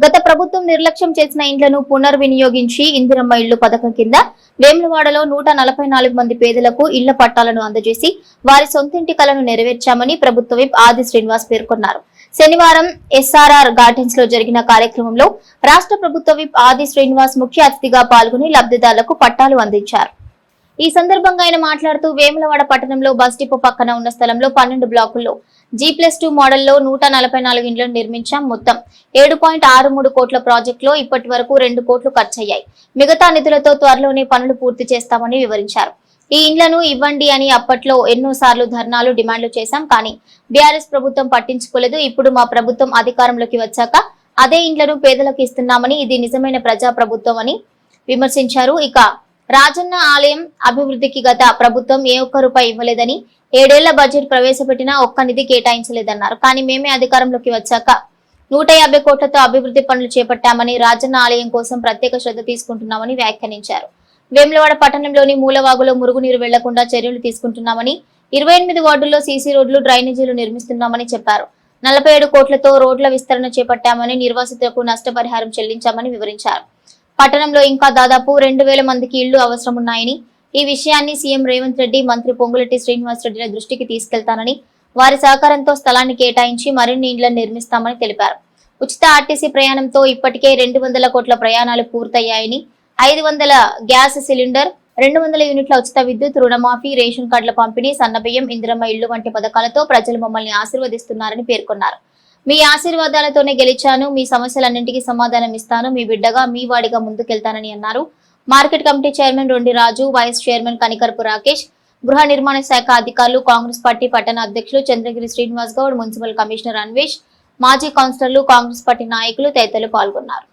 గత ప్రభుత్వం నిర్లక్ష్యం చేసిన ఇండ్లను పునర్వినియోగించి ఇందిరమ్మ ఇళ్ళు పథకం కింద వేములవాడలో నూట నలభై నాలుగు మంది పేదలకు ఇళ్ళ పట్టాలను అందజేసి వారి సొంతింటి కలను నెరవేర్చామని ప్రభుత్వ విప్ ఆది శ్రీనివాస్ పేర్కొన్నారు. శనివారం ఎస్ఆర్ఆర్ గార్డెన్స్లో జరిగిన కార్యక్రమంలో రాష్ట్ర ప్రభుత్వ విప్ ఆది శ్రీనివాస్ ముఖ్య అతిథిగా పాల్గొని లబ్ధిదారులకు పట్టాలు అందించారు. ఈ సందర్భంగా ఆయన మాట్లాడుతూ వేములవాడ పట్టణంలో బస్ డిపో పక్కన ఉన్న స్థలంలో పన్నెండు బ్లాకుల్లో జీ ప్లస్ టూ మోడల్లో నూట నలభై నాలుగు ఇండ్లను నిర్మించాం మొత్తం. ఏడు పాయింట్ ఆరు మూడు కోట్ల ప్రాజెక్టులో ఇప్పటి వరకు రెండు కోట్లు ఖర్చయ్యాయి. మిగతా నిధులతో త్వరలోనే పనులు పూర్తి చేస్తామని వివరించారు. ఈ ఇండ్లను ఇవ్వండి అని అప్పట్లో ఎన్నో సార్లు ధర్నాలు డిమాండ్లు చేశాం కానీ బీఆర్ఎస్ ప్రభుత్వం పట్టించుకోలేదు. ఇప్పుడు మా ప్రభుత్వం అధికారంలోకి వచ్చాక అదే ఇండ్లను పేదలకు ఇస్తున్నామని ఇది నిజమైన ప్రజా ప్రభుత్వం అని విమర్శించారు. ఇక రాజన్న ఆలయం అభివృద్ధికి గత ప్రభుత్వం ఏ ఒక్క రూపాయి ఇవ్వలేదని ఏడేళ్ళ బడ్జెట్ ప్రవేశపెట్టినా ఒక్క నిధి కేటాయించలేదన్నారు. కానీ మేమే అధికారంలోకి వచ్చాక నూట యాభై కోట్లతో అభివృద్ధి పనులు చేపట్టామని రాజన్న ఆలయం కోసం ప్రత్యేక శ్రద్ధ తీసుకుంటున్నామని వ్యాఖ్యానించారు. వేములవాడ పట్టణంలోని మూలవాగులో మురుగునీరు వెళ్ళకుండా చర్యలు తీసుకుంటున్నామని ఇరవై ఎనిమిది వార్డుల్లో సీసీ రోడ్లు డ్రైనేజీలు నిర్మిస్తున్నామని చెప్పారు. నలభై ఏడు కోట్లతో రోడ్ల విస్తరణ చేపట్టామని నిర్వాసితులకు నష్టపరిహారం చెల్లించామని వివరించారు. పట్టణంలో ఇంకా దాదాపు రెండు వేల మందికి ఇళ్ళు అవసరం ఉన్నాయని ఈ విషయాన్ని సీఎం రేవంత్ రెడ్డి మంత్రి పొంగులెట్టి శ్రీనివాసరెడ్డిల దృష్టికి తీసుకెళ్తానని వారి సహకారంతో స్థలాన్ని కేటాయించి మరిన్ని ఇండ్లను నిర్మిస్తామని తెలిపారు. ఉచిత ఆర్టీసీ ప్రయాణంతో ఇప్పటికే రెండు వందల కోట్ల ప్రయాణాలు పూర్తయ్యాయని ఐదు వందల గ్యాస్ సిలిండర్ రెండు వందల యూనిట్ల ఉచిత విద్యుత్ రుణమాఫీ రేషన్ కార్డుల పంపిణీ సన్నబియ్యం ఇందిరమ్మ ఇళ్ళు వంటి పథకాలతో ప్రజలు మమ్మల్ని ఆశీర్వదిస్తున్నారని పేర్కొన్నారు. మీ ఆశీర్వాదాలతోనే గెలిచాను మీ సమస్యలన్నింటికీ సమాధానం ఇస్తాను మీ బిడ్డగా మీ వాడిగా ముందుకెళ్తానని అన్నారు. Market committee chairman Rondi Raju vice chairman Kanikarapu Rakesh గృహ నిర్మాణ శాఖ అధికారులు కాంగ్రెస్ పార్టీ పట్టణ అధ్యక్షులు చంద్రగిరి శ్రీనివాస్ గౌడ్ మున్సిపల్ కమిషనర్ అన్వేష్ మాజీ కౌన్సిలర్లు కాంగ్రెస్ పార్టీ నాయకులు తదితరులు పాల్గొన్నారు.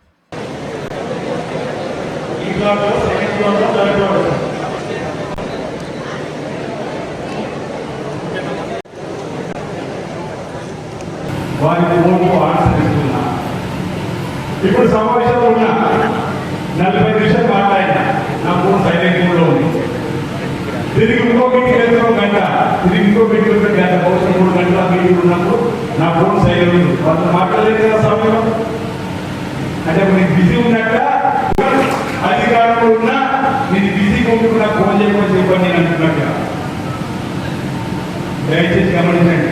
ఇప్పుడు సమావేశంలో ఉన్నా నలభై నిమిషాలు మాట్లాడినా నా ఫోన్ సైలెంట్ మోడ్లో ఉంది తిరిగి ఇంకో మీటింగ్ వెళ్తే ఒక గంట తిరిగి ఇంకో మీటింగ్ గంట బహుశా మూడు గంటల మీటింగ్ ఉన్నప్పుడు నా ఫోన్ సైలెంట్ ఉంది. వాళ్ళు మాట్లాడలేదు కదా సమయం అంటే నేను బిజీ ఉన్నట్ట అధికారంలో ఉన్నా నేను బిజీగా ఉంటున్నా ఫోన్ చేయమని చెప్పండి నేను అంటున్నట్టుగా దయచేసి గమనించండి.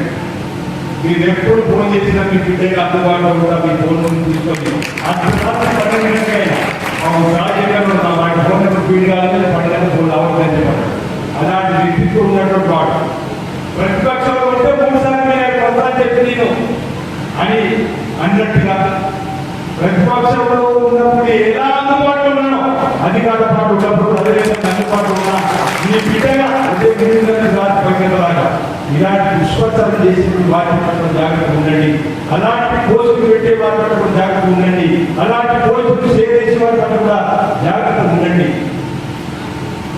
మీరు ఎప్పుడు ఫోన్ చేసినా మీ బిడ్డకి అందుబాటులో కూడా మీ ఫోన్ తీసుకొని. అంతకాలం పన్నెండుకైనా రాజకీయంలో నా వాటి ఫోన్ స్పీడ్ ఫీడ్ కావాలని పండుగ ఫోన్ అవ్వదని చెప్పండి అలాంటి వ్యక్తిత్వం ఉన్నటువంటి వాడు ప్రతిపక్షంలో ఉంటే మూడు సార్లు నేను కొత్త చెప్పి నేను అని అన్నట్టుగా ప్రతిపక్షంలో ఉన్నప్పుడు ఎలా అందుబాటులో ఉన్నానో అధికార పాటు ఉన్నప్పుడు అదేవిధంగా అందుబాటులో ఉన్నా నీ బిడ్డగా అదే గురించి జాతి పైకెళ్ళలాగా ఇలాంటి విశ్వాసాలు చేసిన వాటి పట్ల జాగ్రత్త ఉండండి. అలాంటి పోస్టులు పెట్టే వారి పట్ల కూడా జాగ్రత్త ఉండండి. అలాంటి పోస్టులు షేర్ చేసే వారి పట్ల కూడా జాగ్రత్త ఉండండి.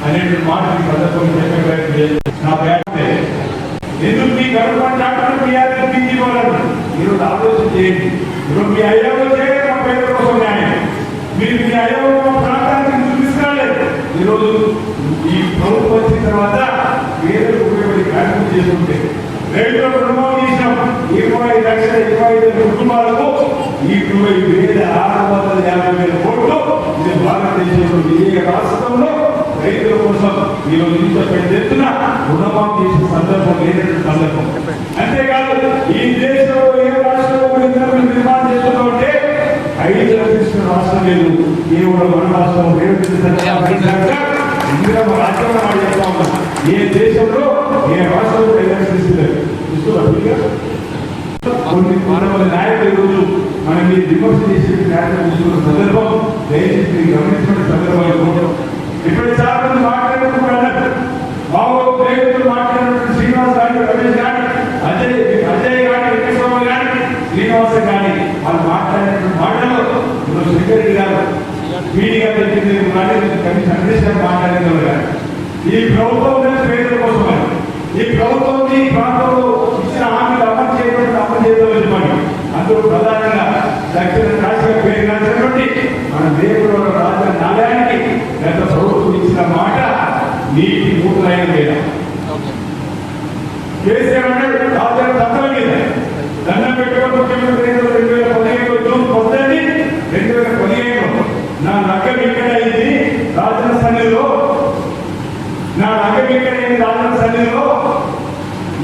అనే మాట ఈ సందర్భంగా చెప్పే నా ప్రయత్నం ఎందుకు మీ గవర్నమెంట్ డాక్టర్ టీఆర్ఎస్ బీజీ వాళ్ళు ఈరోజు ఆలోచన చేయండి. ఈరోజు మీ అయ్యవ చేయండి మా పేద కోసం న్యాయం. మీరు మీ అయ్యవ మా ప్రాంతానికి ఎందుకు ఈరోజు ఈ ప్రభుత్వం వచ్చిన తర్వాత పేదలకు ఉపయోగపడి కార్యక్రమం చేస్తుంటే రైతులకు రుణమాఫీ చేసినాం. ఇరవై లక్షల ఇరవై ఐదు కుటుంబాలకు ఈ ఇరవై వేల ఆరు వందల యాభై వేల కోట్లు ఇది భారతదేశంలో ఏ రాష్ట్రంలో రైతుల కోసం ఈరోజు ఇంత పెద్ద ఎత్తున రుణమాఫీ చేసిన సందర్భం లేనటువంటి సందర్భం. అంటే ఈ దేశంలో ఏ రాష్ట్రంలో కూడా ఇంతవరకు నిర్మాణం చేస్తున్నామంటే ఐదు లక్షల రాష్ట్రం లేదు కేవలం మన రాష్ట్రం రేవంత్ ఇందిరా రాష్ట్రంలో మాట చెప్తా ఉన్నాం ఏ దేశంలో ఏ రాష్ట్రంలో ఎలక్ట్రిసిటీ చూస్తున్నారు? కొన్ని కొంతమంది నాయకులు ఈరోజు మనం మీరు విమర్శ చేసే కార్యక్రమం తీసుకున్న సందర్భం దయచేసి మీరు గమనించిన సందర్భాలు ఇప్పుడు చాలా మంది మాట్లాడుతున్నారు బాబు ప్రేమితులు మాట్లాడినప్పుడు శ్రీనివాస్ గారి రమేష్ గారి అజయ్ అజయ్ గారి వెంకటస్వామి గారి శ్రీనివాస గారి వాళ్ళు మాట్లాడినటువంటి మాటలు ఇప్పుడు సెక్రటరీ గారు మీడియా పెట్టింది కనీసం అన్వేషణ మాట్లాడిన గారు ఈ ప్రభుత్వం పేదల కోసమే. ఈ ప్రభుత్వం ఈ ప్రాంతంలో ఇచ్చిన హామీలు అమలు చేయడం అమలు చేయడం చెప్పండి. అందులో ప్రధానంగా దక్షిణ కాశీ పేరు కాసినటువంటి మన దేవుడు రాజధానికి గత ప్రభుత్వం ఇచ్చిన మాట నీటి మూడు లేదా మీద. కేసీఆర్ మీద. దండం ముఖ్యమంత్రి రెండు వేల జూన్ రెండు వేల నా సన్నిధిలో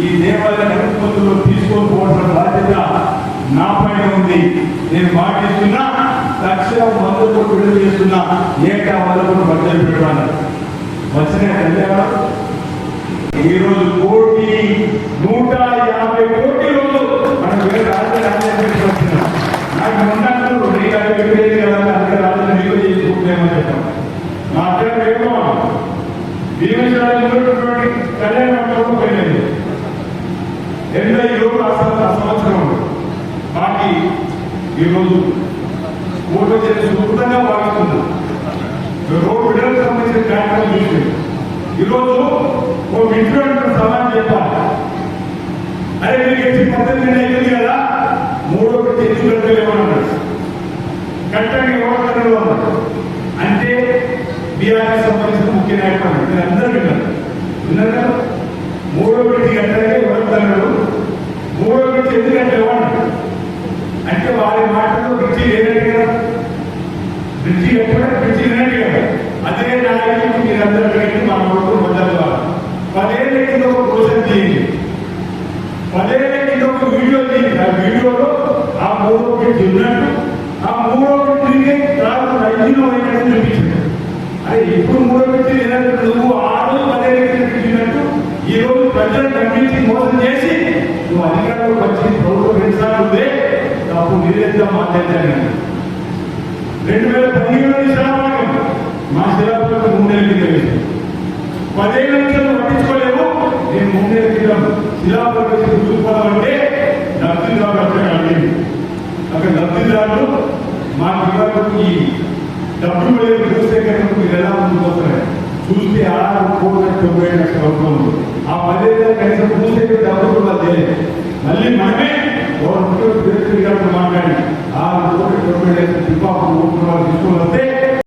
ఈ దేవాలయ అనుమతులు తీసుకొని పోవడం బాధ్యత నా పైన ఉంది. నేను మాటిస్తున్నా తక్షణం మందులు విడుదల చేస్తున్నా ఏటా వాళ్ళకు బద్దలు పెట్టాను. వచ్చిన కళ్యాణం ఈరోజు కోటి నూట యాభై కోటి రోజు మనం వేరే రాజధాని రాజ్యం వచ్చినాం. నాకు ఉన్నట్టు నీకు అది ఎక్కడేది కదా అందుకే రాజ్యం నీకు చేసుకుంటేమని చెప్పాం మా అక్కడ ఏమో భీమేశ్వరాలు కళ్యాణ మండపం పోయినది ఎనభై ఏడు ఆ సంవత్సరం ఆ సంవత్సరం మాకి ఈరోజు ఓటు చేసి సుఖంగా భావిస్తున్నాం రోడ్డు విడుదలకు సంబంధించిన కార్యక్రమం చూసి ఈరోజు ఓ ఇంట్లో సమాధానం చెప్పాలి అరే మీకు వచ్చి పద్ధతి అయింది కదా? మూడో పెట్టి ఎందుకు కట్టలేమన్నాడు. కట్టండి ఎవరు అంటే బీఆర్ఎస్ సంబంధించిన ముఖ్య నాయకులు మీరు అందరూ విన్నారు. విన్నారు కదా? మూడో పెట్టి ఎవరు ఓడకన్నాడు మూడో పెట్టి ఎందుకంటే కట్టలేమన్నాడు అంటే వారి మాటలో బ్రిడ్జి లేనట్టు కదా? బ్రిడ్జి కట్టడం బ్రిడ్జి లేనట్టు కదా? అదే నాయకులు మీరందరూ కలిగి మా కొడుకు మొదలు పదేళ్ళ కింద ఒక భోజనం తీయండి. పదేళ్ళ కింద ఒక వీడియో తీయండి. ఆ వీడియోలో ఆ మూడో బ్రిడ్జి ఉన్నట్టు ఆ మూడో బ్రిడ్జికి కాదు ఐదు అయినట్టు చూపించాడు. అరే ఇప్పుడు మూడో బ్రిడ్జి లేనట్టు నువ్వు ఆ రోజు పదేళ్ళ కింద చూపించినట్టు ఈ రోజు ప్రజలు నమ్మించి మోసం చేసి నువ్వు అధికారంలో వచ్చింది నిర్లక్ష్యం నివేదిక మాట్లాడాను రెండు వేల పదిహేడు శిలాపాఠం మా శిలాపాఠం మూడేళ్ళ కింద వేసాం పదేళ్ళ కింద పట్టించుకోలేము నేను మూడేళ్ళ కింద శిలాపాఠం చూసుకోవాలంటే లబ్ధిదారు అక్కడ అడిగింది అక్కడ లబ్ధిదారులు మా జిల్లాకు ఈ డబ్బులు లేదు భూసేకరణకు మీరు ఎలా ముందుకొస్తారు చూస్తే ఆరు కోట్ల తొంభై లక్షల రూపాయలు. ఆ పదేళ్ళ కనీసం భూసేకరణ డబ్బులు కూడా తెలియదు మళ్ళీ మనమే గవర్నమెంట్ మాట్లాడి ఆ కోటి తొమ్మిది లక్షల డిపాజిట్ తీసుకుని